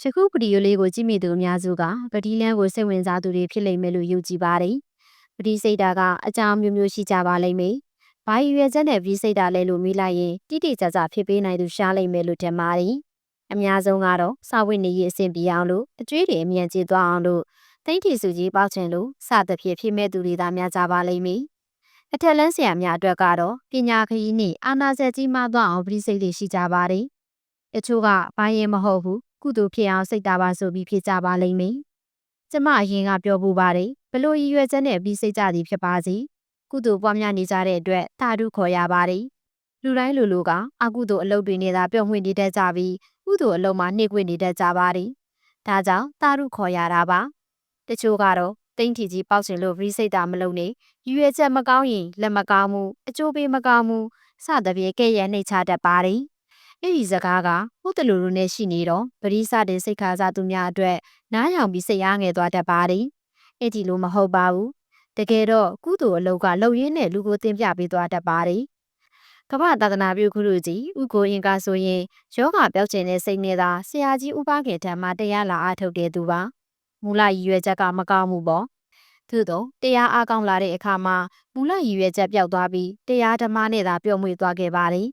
ယခုဗီဒီယိုလေးကိုကြည့်မိသူအများစုကပတိလန်းကိုစိတ်ဝင်စားသူတွေဖြစ်လိမ့်မယ်လို့ယုံကြည်ပါတယ်။ပတိစိတ်တာကအကြောင်းမျိုးမျိုးရှိကြပါလိမ့်မယ်။ဘာရည်ရွယ်ချက်နဲ့ပတိစိတ်တာလဲလို့မေးလိုက်ရင်တိတိကျကျဖြစ်ပေးနိုင်သူရှားလိမ့်မယ်လို့ထင်ပါတယ်။အများဆုံးကတော့စာဝတ်နေရေးအဆင်ပြေအောင်လို့အကျွေးတွေအမြန်ကျေသွားအောင်လို့တိတ်ထီစုကြီးပေါက်ချင်လို့စသဖြင့်ဖြစ်မဲ့သူတွေသာများကြပါလိမ့်မယ်။အထက်လန်းဆရာများအတွက်ကတော့ပညာခရီးနဲ့အာနာစက်ကြီးမှသွားအောင်ပတိစိတ်တွေရှိကြပါတယ်။တချို့ကဘာရင်မဟုတ်ဘူး ကုသိုလ်ဖြစ်အောင်စိတ်တာပါဆိုပြီးဖြစ်ကြပါလိမ့်မယ်။ကျမအရင်ကပြောဖို့ပါတယ်ဘလို့ရည်ရွယ်ချက်နဲ့ပြီးစိတ်ကြသည်ဖြစ်ပါစေ။ကုသိုလ်ပွားများနေကြတဲ့အတွက်တာဓုခေါ်ရပါတယ်။လူတိုင်းလူလူကအကုသိုလ်အလုပ်တွေနဲ့သာပျော်မွေ့နေတတ်ကြပြီးကုသိုလ်အလုပ်မှာနှိမ့်ကွေ့နေတတ်ကြပါတယ်။ဒါကြောင့်တာဓုခေါ်ရတာပါ။တချို့ကတော့တိမ့်ထီကြီးပေါက်ချင်လို့ရီစိတ်တာမလုပ်နဲ့ရည်ရွယ်ချက်မကောင်းရင်လက်မကောင်းမှုအကျိုးပေးမကောင်းမှုစသဖြင့်ကဲ့ရဲ့နှိမ့်ချတတ်ပါတယ်။ အဲ့ဒီစကားကဟုတ်တလူလူနဲ့ရှိနေတော့ပရိစတဲ့စိတ်ခါစားသူများအတွက်နားယောင်ပြီးစိတ်အားငယ်သွားတတ်ပါတယ်။အဲ့ဒီလိုမဟုတ်ပါဘူး။တကယ်တော့ကုသိုလ်အလုပ်ကလုံရင်းနဲ့လူကိုတင်ပြပေးသွားတတ်ပါတယ်။ကမ္ဘာသာသနာပြုခရုကြီးဥကိုရင်ကဆိုရင်ယောဂပြောက်ကျင်တဲ့စိတ်နဲ့သာဆရာကြီးဥပခေထံမှာတရားလာအားထုတ်တဲ့သူပါ။မူလရည်ရွယ်ချက်ကမကောင်းဘူးပေါ့။သို့တော့တရားအားကောင်းလာတဲ့အခါမှာမူလရည်ရွယ်ချက်ပျောက်သွားပြီးတရားဓမ္မနဲ့သာပျော်မွေ့သွားခဲ့ပါတယ်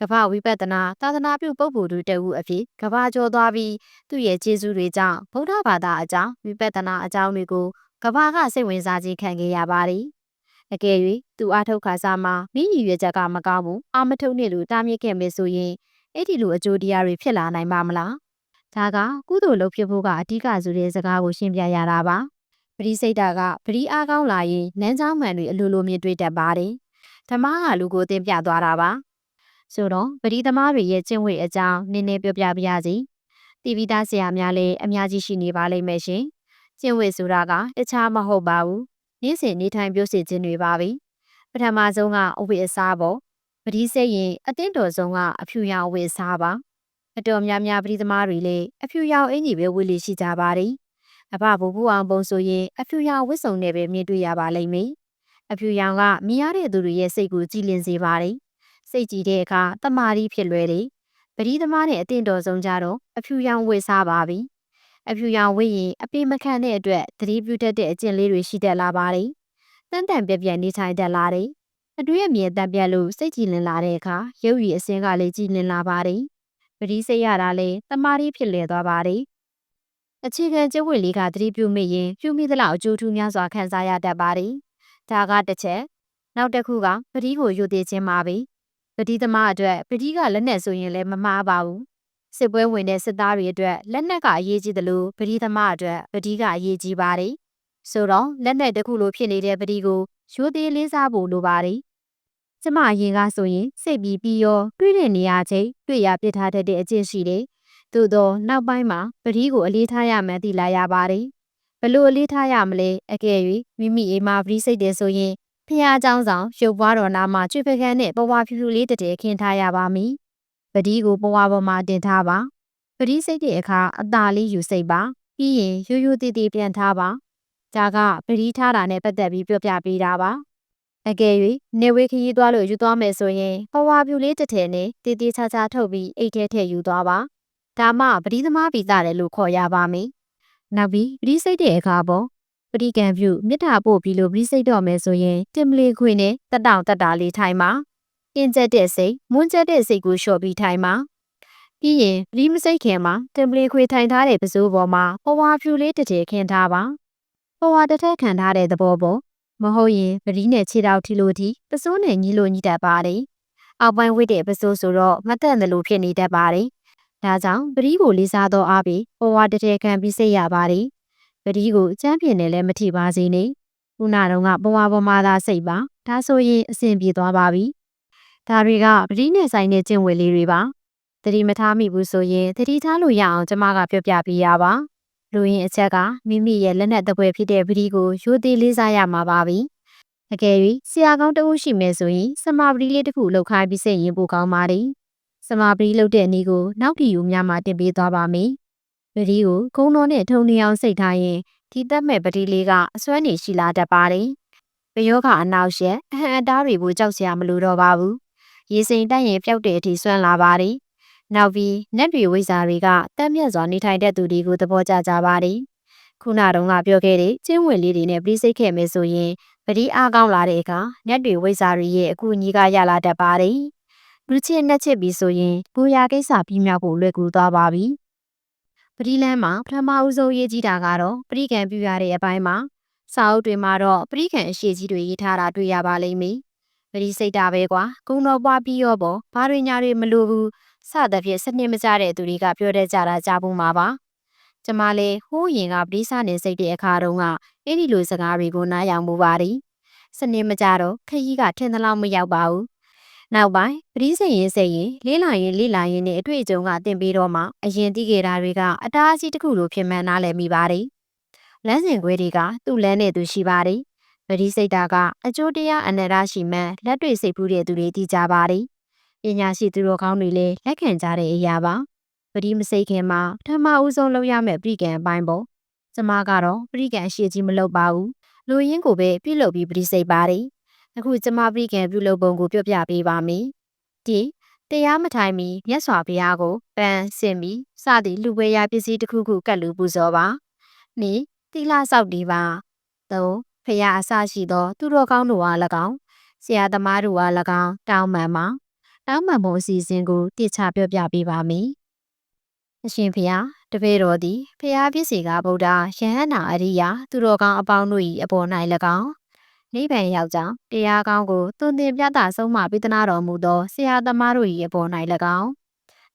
ကမ္ဘာဝိပဿနာသာသနာပြုပုဂ္ဂိုလ်တို့တဦးအဖြစ်ကမ္ဘာကျော်သွားပြီးသူ့ရဲ့ကျေးဇူးတွေကြောင့်ဗုဒ္ဓဘာသာအကြောင်းဝိပဿနာအကြောင်းတွေကိုကမ္ဘာကစိတ်ဝင်စားခြင်းခံခဲ့ရပါတယ်။အကယ်၍သူအားထုတ်ခါစားမှာမိညီရွယ်ချက်ကမကောင်းဘူးအာမထုတ်နေလို့တားမြစ်ခဲ့မယ်ဆိုရင်အဲ့ဒီလိုအကျိုးတရားတွေဖြစ်လာနိုင်ပါမလား။ဒါကကုသိုလ်လုပ်ဖြစ်ဖို့ကအဓိကဆိုတဲ့စကားကိုရှင်းပြရတာပါ။ပရိစိတ်တာကပရိအားကောင်းလာရင်နန်းချောင်းမှန်တွေအလိုလိုမြင်တွေ့တတ်ပါတယ်။ဓမ္မကလူကိုသင်ပြသွားတာပါ။ ဆိုတော့ပရိသမားတွေရဲ့ကျင့်ဝတ်အကြောင်းနည်းနည်းပြောပြပါရစေ။တီဗီသားဆရာများလည်းအများကြီးရှိနေပါလိမ့်မယ်ရှင်။ကျင့်ဝတ်ဆိုတာကတခြားမဟုတ်ပါဘူး။နေ့စဉ်နေထိုင်ပြောစီခြင်းတွေပါပဲ။ပထမဆုံးကအဝိအစားပေါ့။ပရိစိတ်ရင်အတင်းတော်ဆုံးကအဖြူရောင်အဝိအစားပါ။အတော်များများပရိသမားတွေလည်းအဖြူရောင်အင်ကြီးပဲဝတ်လို့ရှိကြပါတယ်။အဘဘူဘူးအောင်ပုံဆိုရင်အဖြူရောင်ဝတ်စုံနဲ့ပဲမြင်တွေ့ရပါလိမ့်မယ်။အဖြူရောင်ကမြင်ရတဲ့သူတွေရဲ့စိတ်ကိုကြည်လင်စေပါတယ်။ စိတ်ကြည်တဲ့အခါတမာရီဖြစ်လွယ်တယ်။ပရိသမားနဲ့အတင်တော်ဆုံးကြတော့အဖြူရောင်ဝတ်စားပါပြီ။အဖြူရောင်ဝတ်ရင်အပေမခံတဲ့အတွက်သတိပြုတတ်တဲ့အကျင့်လေးတွေရှိတတ်လာပါတယ်။တန်တန်ပြပြနေထိုင်တတ်လာတယ်။အတွေ့အမြင်တန်ပြလို့စိတ်ကြည်လင်လာတဲ့အခါရုပ်ရည်အစင်းကလည်းကြည်လင်လာပါတယ်။ပရိစိတ်ရတာလည်းတမာရီဖြစ်လည်သွားပါတယ်။အခြေခံကျဝတ်လေးကသတိပြုမိရင်ပြုမိသလောက်အကျိုးထူးများစွာခံစားရတတ်ပါတယ်။ဒါကတစ်ချက်နောက်တစ်ခုကပတိကိုယူသေးခြင်းပါပဲ ပတိသမားအတွက်ပတိကလက်နက်ဆိုရင်လည်းမမှားပါဘူးစစ်ပွဲဝင်တဲ့စစ်သားတွေအတွက်လက်နက်ကအရေးကြီးတယ်လို့ပတိသမားအတွက်ပတိကအရေးကြီးပါတယ်ဆိုတော့လက်နက်တစ်ခုလိုဖြစ်နေတဲ့ပတိကိုရိုးသေးလေးစားဖို့လိုပါတယ်ကျမအရင်ကဆိုရင်စိတ်ပြီးပြီးရောတွေ့တဲ့နေရာချင်းတွေ့ရပြစ်ထားတတ်တဲ့အကျင့်ရှိတယ်သို့တော့နောက်ပိုင်းမှာပတိကိုအလေးထားရမှန်းသိလာရပါတယ်ဘလို့အလေးထားရမလဲအကယ်၍မိမိအိမ်မှာပတိစိတ်တယ်ဆိုရင် ဖះเจ้าဆောင်ရုပ်ပွားတော်နာမှာကျွေပကန်းနဲ့ပဝါဖြူဖြူလေးတတဲခင်းထားရပါမည်။ပတိကိုပဝါပေါ်မှာတင်ထားပါ။ပတိစိတ်တဲ့အခါအသာလေးယူစိတ်ပါ။ပြီးရင်ရိုးရိုးတည်တည်ပြန်ထားပါ။ဒါကပတိထားတာနဲ့ပတ်သက်ပြီးပြောပြပေးတာပါ။အကယ်၍နေဝေးခရီးသွားလို့ယူသွားမယ်ဆိုရင်ပဝါဖြူလေးတထဲနဲ့တည်တည်ချာချာထုတ်ပြီးအိတ်ထဲထည့်ယူသွားပါ။ဒါမှပတိသမားပိသားတယ်လို့ခေါ်ရပါမယ်။နောက်ပြီးပတိစိတ်တဲ့အခါပေါ် ပရိကံပြုမြစ်တာပို့ပြီးလို့ပြီးစိတ်တော့မယ်ဆိုရင်တင်မလီခွေနဲ့တက်တောင်တက်တာလေးထိုင်ပါအင်းကျက်တဲ့စိတ်မွန်းကျက်တဲ့စိတ်ကိုလျှော်ပြီးထိုင်ပါပြီးရင်ပရိမစိတ်ခင်မှာတင်မလီခွေထိုင်ထားတဲ့ပစိုးပေါ်မှာပဝါဖြူလေးတစ်ထည်ခင်းထားပါပဝါတစ်ထက်ခံထားတဲ့သဘောပေါ်မဟုတ်ရင်ပရိနဲ့ခြေထောက်ထီလို့ဒီပစိုးနဲ့ညီလို့ညီတတ်ပါတယ်အောက်ပိုင်းဝိတဲ့ပစိုးဆိုတော့မတန့်တယ်လို့ဖြစ်နေတတ်ပါတယ်ဒါကြောင့်ပရိကိုလေးစားတော့အားပြီးပဝါတစ်ထည်ခံပြီးစိတ်ရပါတယ်ပ တိကိုအချမ်းပြင်းနဲ့လည်းမထိပါစေနဲ့ခုနတော့ကဘဝပေါ်မှာသာစိတ်ပါဒါဆိုရင်အဆင်ပြေသွားပါပြီဒါတွေကပတိနဲ့ဆိုင်တဲ့ကျင့်ဝတ်လေးတွေပါတတိမထားမိဘူးဆိုရင်တတိထားလို့ရအောင်ကျမကပြောပြပေးရပါလူရင်းအချက်ကမိမိရဲ့လက်နက်တပွဲဖြစ်တဲ့ပတိကိုရိုသေလေးစားရမှာပါပြီအကယ်၍ဆရာကောင်းတဦးရှိမယ်ဆိုရင်စမာပတိလေးတစ်ခုလောက်ခိုင်းပြီးစိတ်ရင်ပိုကောင်းပါတယ်စမာပတိလောက်တဲ့နေ့ကိုနောက်တီယူများမှာတင်ပေးသွားပါမယ် ပတိကိုကုန်းတော်နဲ့ထုံနေအောင်စိတ်ထားရင်ဒီတက်မဲ့ပတိလေးကအစွမ်းနေရှိလာတတ်ပါတယ်။ပယောကအနောက်ရက်အဟံအတားတွေကိုကြောက်စရာမလိုတော့ပါဘူး။ရေစိမ်တက်ရင်ပျောက်တဲ့အထိစွမ်းလာပါတယ်နောက်ပြီးနက်တွေဝိဇာတွေကတက်မြတ်စွာနေထိုင်တဲ့သူတွေကိုသဘောကျကြပါတယ်ခုနတုန်းကပြောခဲ့တဲ့ကျင်းဝင်လေးတွေနဲ့ပြီးစိတ်ခဲ့မယ်ဆိုရင်ပတိအားကောင်းလာတဲ့အခါနက်တွေဝိဇာတွေရဲ့အကူအညီကရလာတတ်ပါတယ်လူချစ်နဲ့ချစ်ပြီးဆိုရင်ဘူရာကိစ္စပြီးမြောက်ဖို့လွယ်ကူသွားပါပြီ ပတိလန်းမှာပထမဦးဆုံးရေးကြီးတာကတော့ပရိကံပြရတဲ့အပိုင်းမှာစာအုပ်တွေမှာတော့ပရိကံအရှိကြီးတွေရေးထားတာတွေ့ရပါလိမ့်မယ်ပရိစိတ်တာပဲကွာကုံတော်ပွားပြီးရောပေါ့ဘာတွေညာတွေမလိုဘူးစသဖြင့်စနစ်မကျတဲ့သူတွေကပြောတတ်ကြတာကြားဖို့မှာပါကျမလည်းဟိုးရင်ကပရိစနေစိတ်တဲ့အခါတုန်းကအဲ့ဒီလိုစကားတွေကိုနားယောင်မှုပါတယ်စနစ်မကြတော့ခရီးကထင်သလောက်မရောက်ပါဘူး နောက်ပိုင်းပရိစိတ်ရင်စိတ်ရင်လေးလာရင်လေးလာရင်နဲ့အတွေ့အကြုံကတင်ပြီးတော့မှအရင်သိခဲ့တာတွေကအတားအဆီးတစ်ခုလိုဖြစ်မှန်းနားလည်မိပါတယ်လမ်းစဉ်ခွဲတွေကသူ့လမ်းနဲ့သူရှိပါတယ်ပရိစိတ်တာကအကျိုးတရားအနန္တရှိမှန်းလက်တွေ့စိတ်ဖူးတဲ့သူတွေသိကြပါတယ်ပညာရှိသူတော်ကောင်းတွေလည်းလက်ခံကြတဲ့အရာပါပရိမစိတ်ခင်မှာပထမဦးဆုံးလုပ်ရမယ့်ပြည်ကံအပိုင်းပေါ့ကျမကတော့ပြည်ကံအရှိကြီးမလုပ်ပါဘူးလူရင်းကိုပဲပြုလုပ်ပြီးပရိစိတ်ပါတယ် အခုကျမပြည်ကံပြုလုပ်ပုံကိုပြောပြပေးပါမယ်ဒီတရားမထိုင်မီမြတ်စွာဘုရားကိုပန်းစင်ပြီးစသည့်လူပွဲရပစ္စည်းတစ်ခုခုကတ်လူပူဇော်ပါနိတိလဆောက်တီးပါသုံးဖရာအစရှိသော သူတော်ကောင်းတို့အား၎င်းဆရာသမားတို့အား၎င်းတောင်းပန်ပါတောင်းပန်ဖို့အစီအစဉ်ကိုတိကျပြောပြပေးပါမယ်။အရှင်ဖျားတပည့်တော်သည်ဖျားပစ္စည်းကဗုဒ္ဓယဟန္တာအရိယာသူတော်ကောင်းအပေါင်းတို့၏အပေါ်၌၎င်း နိဗ္ဗာန်ရောက်ကြောင်းတရားကောင်းကိုသွန်သင်ပြသဆုံးမပေးသနာတော်မူသောဆရာသမားတို့၏အပေါ်၌၎င်း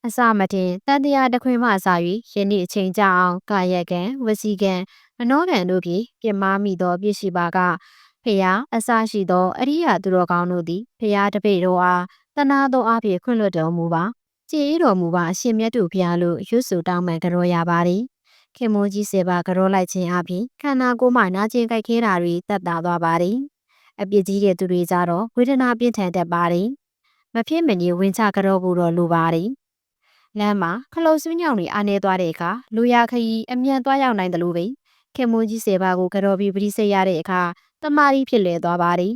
အစမတင်တန်တရားတခွင်မှစ၍ယနေ့အချိန်ကြာအောင်ကာယကံဝစီကံမနောကံတို့ဖြင့်ပြမမိသောပြည့်ရှိပါကဖျားအစရှိသောအရိယာသူတော်ကောင်းတို့သည်ဖျားတပည့်တော်အားတနာသောအဖြစ်ခွင့်လွှတ်တော်မူပါကြည်တော်မူပါအရှင်မြတ်တို့ဖျားလို့ရွတ်ဆိုတောင်းပန်ကြောရပါသည် ခင်မွန်ကြီးစေပါကြောလိုက်ခြင်းအပြင်ခန္ဓာကိုယ်မှနာကျင်ကြိုက်ခဲတာတွေတက်တာသွားပါသည်အပြစ်ကြီးတဲ့သူတွေကြတော့ဝေဒနာပြင်းထန်တတ်ပါသည်မဖြစ်မနေဝင်ချကြောဖို့တော့လိုပါသည်လမ်းမှာခလုတ်ဆွညောင်တွေအားနေသွားတဲ့အခါလူရခရီအမြန်သွားရောက်နိုင်တယ်လို့ပဲခင်မွန်ကြီးစေပါကိုကြောပြီးပရိစိတ်ရတဲ့အခါတမာရီဖြစ်လေသွားပါသည်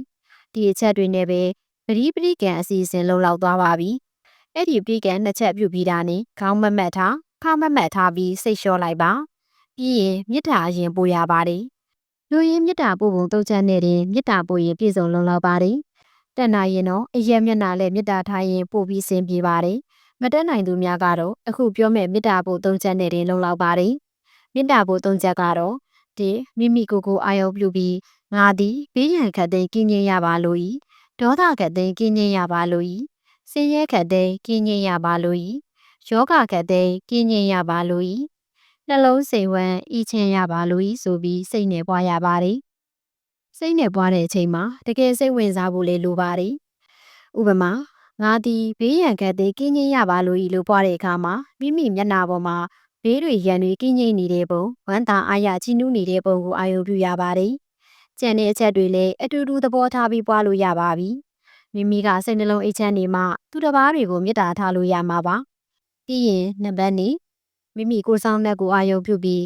ဒီအချက်တွေနဲ့ပဲပရိပရိကံအစီအစဉ်လုံလောက်သွားပါပြီ။အဲ့ဒီပရိကံနှစ်ချက်ပြုတ်ပြီးတာနဲ့ခေါင်းမမတ်ထား ခါမမတ်ထားပြီးစိတ်လျှော့လိုက်ပါ။ပြီးရင်မေတ္တာအရင်ပို့ရပါတယ်။လူရင်းမေတ္တာပို့ပုံတုံးချက်နဲ့တင်မေတ္တာပို့ရင်ပြည့်စုံလုံလောက်ပါတယ်။တက်နိုင်ရင်တော့အရက်မျက်နှာနဲ့မေတ္တာထားရင်ပို့ပြီးစင်ပြေပါတယ်။မတက်နိုင်သူများကတော့အခုပြောမဲ့မေတ္တာပို့တုံးချက်နဲ့တင်လုံလောက်ပါတယ်။မေတ္တာပို့တုံးချက်ကတော့ဒီမိမိကိုယ်ကိုအာရုံပြုပြီးငါသည်ဘေးရန်ခတ်သိမ်းကင်းငြိမ်းရပါလို့ဤဒေါသခတ်သိမ်းကင်းငြိမ်းရပါလို့ဤဆင်းရဲခတ်သိမ်းကင်းငြိမ်းရပါလို့ဤ ယောဂခတ်သိမ်းကင်းငြိမ်းရပါလို့ဤနှလုံးစိမ်ဝမ်းဤချင်းရပါလို့ဤဆိုပြီးစိတ်နဲ့ပွားရပါတယ်စိတ်နဲ့ပွားတဲ့အချိန်မှာတကယ်စိတ်ဝင်စားဖို့လေလိုပါတယ်ဥပမာငါသည်ဘေးရန်ခတ်သိမ်းကင်းငြိမ်းရပါလို့ဤလို့ပွားတဲ့အခါမှာမိမိမျက်နှာပေါ်မှာဘေးတွေရန်တွေကင်းငြိမ်းနေတဲ့ပုံဝမ်းသာအားရချီးနူးနေတဲ့ပုံကိုအာရုံပြုရပါတယ်ကြံတဲ့အချက်တွေလည်းအတူတူသဘောထားပြီးပွားလို့ရပါပြီ။မိမိကစိတ်နှလုံးအိတ်ချမ်းနေမှသူတစ်ပါးတွေကိုမေတ္တာထားလို့ရမှာပါ။ ပြီးရင်နံပါတ်2မိမိကိုယ်ဆောင်တဲ့ကိုအာယုံပြုပြီး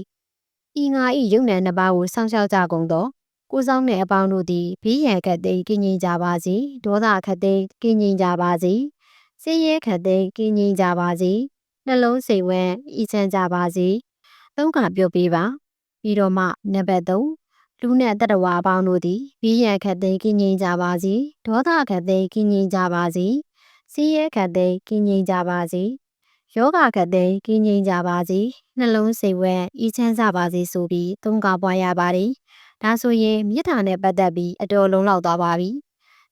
ဤငါဤယုံနံနှစ်ပါးကိုစောင့်ရှောက်ကြကုန်သောကိုယ်ဆောင်တဲ့အပေါင်းတို့သည်ဘေးရန်ခတ်သိမ်းကင်းငြိမ်ကြပါစေဒေါသခတ်သိမ်းကင်းငြိမ်ကြပါစေစည်ရဲခတ်သိမ်းကင်းငြိမ်ကြပါစေနှလုံးစိတ်ဝမ်းဤချမ်းကြပါစေသုံးခါပြုတ်ပေးပါပြီးတော့မှနံပါတ်3လူနှင့်တတဝါအပေါင်းတို့သည်ဘီးရန်ခတ်သိမ်းကင်းငြိမ်ကြပါစေဒေါသခတ်သိမ်းကင်းငြိမ်ကြပါစေစီးရဲခတ်သိမ်းကင်းငြိမ်ကြပါစေ ယောဂခတ်သိမ်းကင်းငြိမ်ကြပါစေနှလုံးစိတ်ဝမ်းဤချမ်းကြပါစေဆိုပြီးသုံးကားပွားရပါတယ်ဒါဆိုရင်မေတ္တာနဲ့ပတ်သက်ပြီးအတော်လုံးလောက်သွားပါပြီ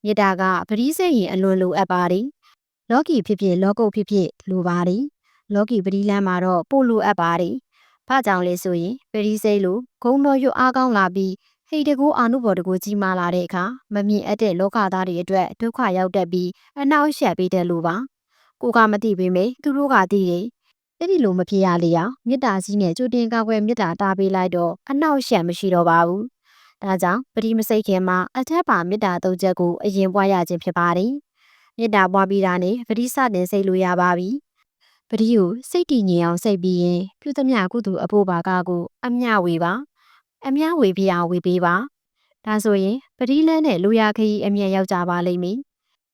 မေတ္တာကပရိစေရင်အလွန်လိုအပ်ပါတယ်လောကီဖြစ်ဖြစ်လောကုတ်ဖြစ်ဖြစ်လိုပါတယ်လောကီပရိလန်းမှာတော့ပို့လိုအပ်ပါတယ်ဘာကြောင့်လဲဆိုရင်ပရိစိတ်လိုဂုံတော်ရွတ်အားကောင်းလာပြီးဟိတ်တကူအာနုဘော်တကူကြီးမားလာတဲ့အခါမမြင်အပ်တဲ့လောကသားတွေအတွက်ဒုက္ခရောက်တတ်ပြီးအနှောက်အယှက်ပေးတဲ့လိုပါ ကိုကမသိပေမဲ့သူတို့ကသိတယ်အဲ့ဒီလိုမဖြစ်ရလေအောင်မေတ္တာကြီးနဲ့ကြိုတင်ကောက်ွယ်မေတ္တာတားပေးလိုက်တော့အနှောက်အယှက်မရှိတော့ပါဘူးဒါကြောင့်ပရိမစိတ်ခင်မှာအထက်ပါမေတ္တာသုံးချက်ကိုအရင်ပွားရခြင်းဖြစ်ပါတယ်မေတ္တာပွားပြီးတာနဲ့ပရိစတင်စိတ်လို့ရပါပြီပတိကိုစိတ်တည်ငြိမ်အောင်စိတ်ပြီးရင်ပြုသမျှကုသိုလ်အဖို့ပါကကိုအမျှဝေပါအမျှဝေပြအောင်ဝေပေးပါဒါဆိုရင်ပတိလန်းနဲ့လူရခရီးအမြတ်ရောက်ကြပါလိမ့်မည်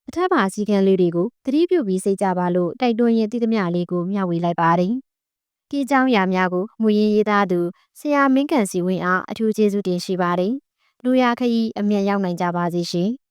အထက်ပါစည်းကမ်းလေးတွေကိုသတိပြုပြီးစိတ်ကြပါလို့တိုက်တွန်းရင်းတည်သမျှလေးကိုမျှဝေလိုက်ပါတယ်။ဒီအကြောင်းအရာများကိုမူရင်းရေးသားသူဆရာမင်းကန်စီဝင်းအားအထူးကျေးဇူးတင်ရှိပါတယ်။လူရခရီးအမြန်ရောက်နိုင်ကြပါစေရှင်။